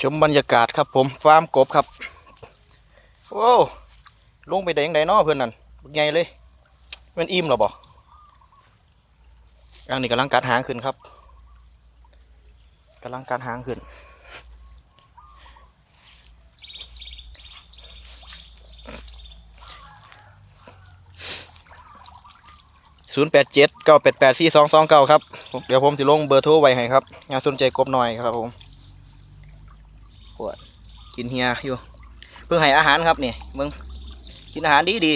ชมบรรยากาศครับผมฟาร์มกบครับโอ้ลงไปได้ยังไงเนาะเพื่อนนั่นบักใหญ่เลยมันอิ่มเหรอบ่อันนี้กำลังกัดหางขึ้นครับกำลังกัดหางขึ้นศูนย์แปดเจ็ดเก้าแปดแปดสี่สองสองเก้าครับ เดี๋ยวผมจะลงเบอร์โทรไว้ให้ครับงานสนใจกบหน่อยครับผม ปวดกินเฮียอยู่ เพื่อให้อาหารครับนี่มึงกินอาหารดีดี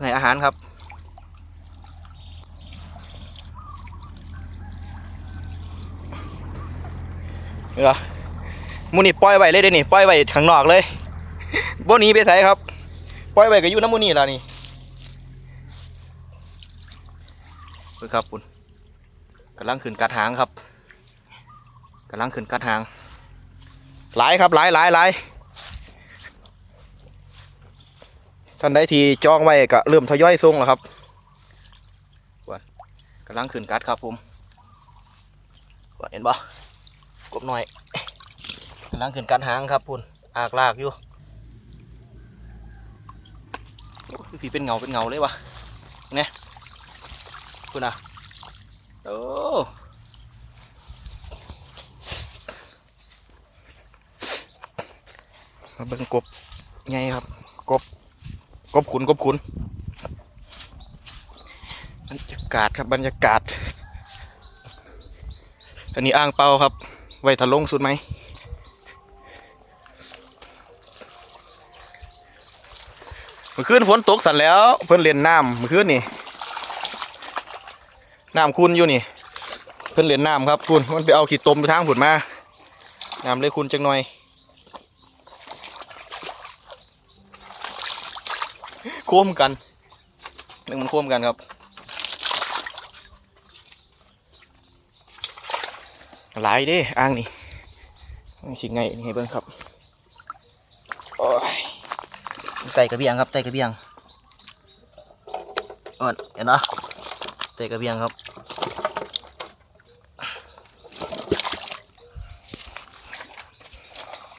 ให้อาหารครับเหรอมูนี่ปล่อยไว้เลยเด้นี่ปล่อยไว้ข้างนอกเลยบ่หนีไปไสครับปล่อยไว้ก็อยู่น้ำมูนี่ล่ะนี่เพื่อครับคุณกำลังขึ้นกัดหางครับ กำลังขึ้นกัดหางหลายครับหลายหลายหลายท่านใดที่จองไว้ก็เริ่มทยอยส่งแล้วครับว่ากำลังขึ้นกัดครับผมว่าเห็นบ่กบหน่อยกำลังขึ้นกัดหางครับคุณอากลากอยู่โอ้ยพี่เป็นเงาเป็นเงาเลยวะเนี่ยคุณอะโอ้ มาเบิ่งกบไงครับ กบ กบขุนกบขุนบรรยากาศครับบรรยากาศ อันนี้อ่างเปาครับ ไว้ทะลงสุดไหมเมื่อคืนฝนตกสันแล้ว เพิ่นเล่นน้ำเมื่อคืนนี่น้ำคุณอยู่นี่ เพิ่นเหรียญน้ำครับคุณมันไปเอาขีดตมไปทางผุดมาน้ำเลยคุณจังหน่อย โค้มกันเรื่องมันโค้มกันครับหลายเด้อ้างนี่ชิงไงนี่ให้เบิ่งครับโอ้ยไต่กระเบียงครับไต่กระเบียงอ่อนเห็นเนาะไต่กระเบียงครับ